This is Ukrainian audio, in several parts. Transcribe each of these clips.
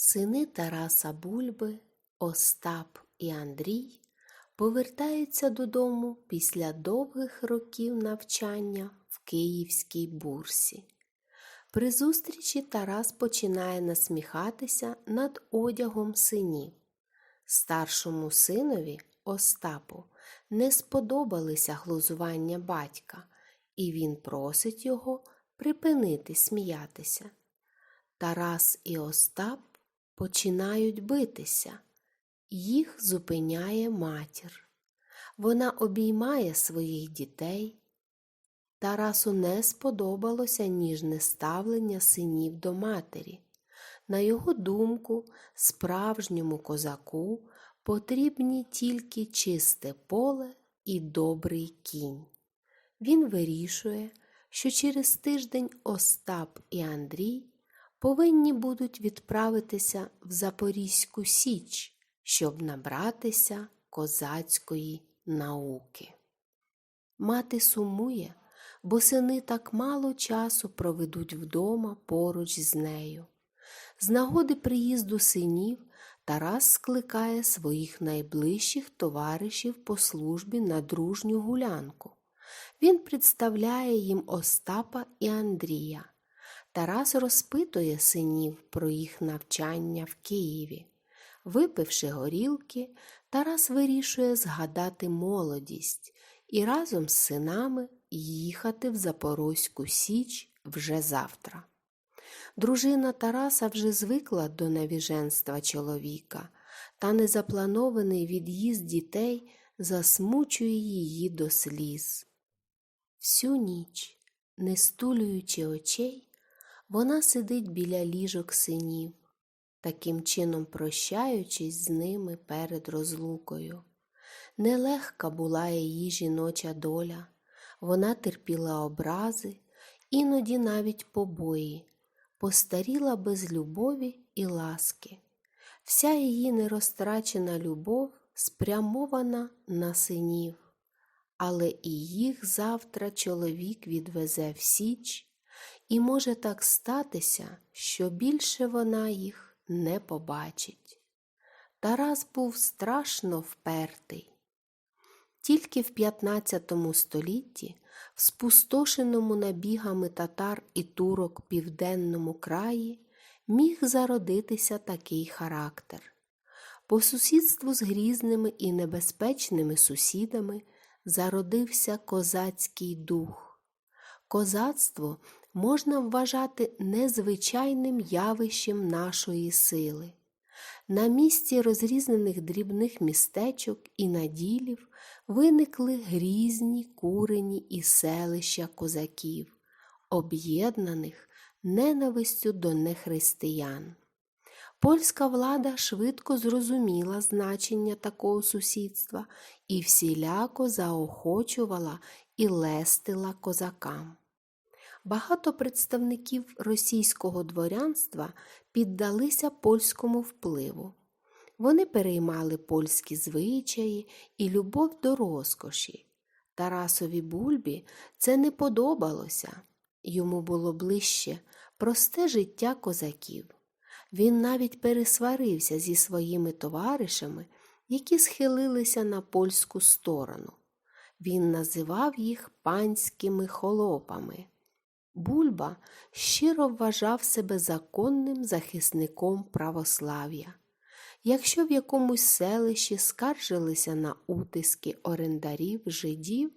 Сини Тараса Бульби, Остап і Андрій повертаються додому після довгих років навчання в Київській бурсі. При зустрічі Тарас починає насміхатися над одягом синів. Старшому синові Остапу не сподобалися глузування батька, і він просить його припинити сміятися. Тарас і Остап починають битися. Їх зупиняє матір. Вона обіймає своїх дітей. Тарасу не сподобалося ніжне ставлення синів до матері. На його думку, справжньому козаку потрібні тільки чисте поле і добрий кінь. Він вирішує, що через тиждень Остап і Андрій повинні будуть відправитися в Запорізьку Січ, щоб набратися козацької науки. Мати сумує, бо сини так мало часу проведуть вдома поруч з нею. З нагоди приїзду синів Тарас скликає своїх найближчих товаришів по службі на дружню гулянку. Він представляє їм Остапа і Андрія. Тарас розпитує синів про їх навчання в Києві. Випивши горілки, Тарас вирішує згадати молодість і разом з синами їхати в Запорозьку Січ вже завтра. Дружина Тараса вже звикла до навіженства чоловіка, та незапланований від'їзд дітей засмучує її до сліз. Всю ніч, не стулюючи очей, вона сидить біля ліжок синів, таким чином прощаючись з ними перед розлукою. Нелегка була її жіноча доля, вона терпіла образи, іноді навіть побої, постаріла без любові і ласки. Вся її нерозтрачена любов спрямована на синів, але і їх завтра чоловік відвезе в Січ, і може так статися, що більше вона їх не побачить. Тарас був страшно впертий. Тільки в 15 столітті, в спустошеному набігами татар і турок південному краї, міг зародитися такий характер. По сусідству з грізними і небезпечними сусідами зародився козацький дух. Козацтво можна вважати незвичайним явищем нашої сили. На місці розрізнених дрібних містечок і наділів виникли грізні курені і селища козаків, об'єднаних ненавистю до нехристиян. Польська влада швидко зрозуміла значення такого сусідства і всіляко заохочувала і лестила козакам. Багато представників російського дворянства піддалися польському впливу. Вони переймали польські звичаї і любов до розкоші. Тарасові бульбі це не подобалося. Йому було ближче просте життя козаків. Він навіть пересварився зі своїми товаришами, які схилилися на польську сторону. Він називав їх панськими холопами. Бульба щиро вважав себе законним захисником православ'я. Якщо в якомусь селищі скаржилися на утиски орендарів, жидів,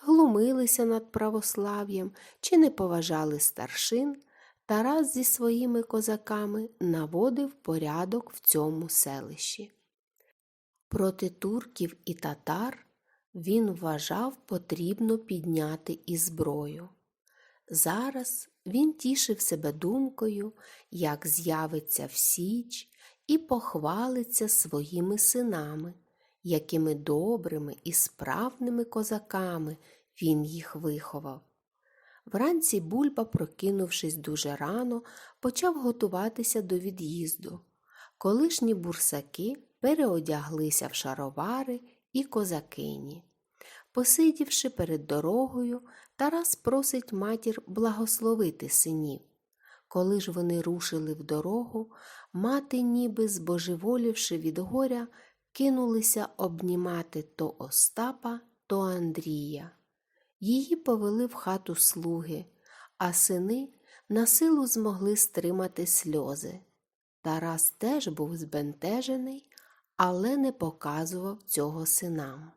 глумилися над православ'ям чи не поважали старшин, Тарас зі своїми козаками наводив порядок в цьому селищі. Проти турків і татар він вважав потрібно підняти і зброю. Зараз він тішив себе думкою, як з'явиться в Січ і похвалиться своїми синами, якими добрими і справними козаками він їх виховав. Вранці бульба, прокинувшись дуже рано, почав готуватися до від'їзду. Колишні бурсаки переодяглися в шаровари і козакині. Посидівши перед дорогою, Тарас просить матір благословити синів. Коли ж вони рушили в дорогу, мати, ніби збожеволівши від горя, кинулися обнімати то Остапа, то Андрія. Її повели в хату слуги, а сини на силу змогли стримати сльози. Тарас теж був збентежений, але не показував цього синам.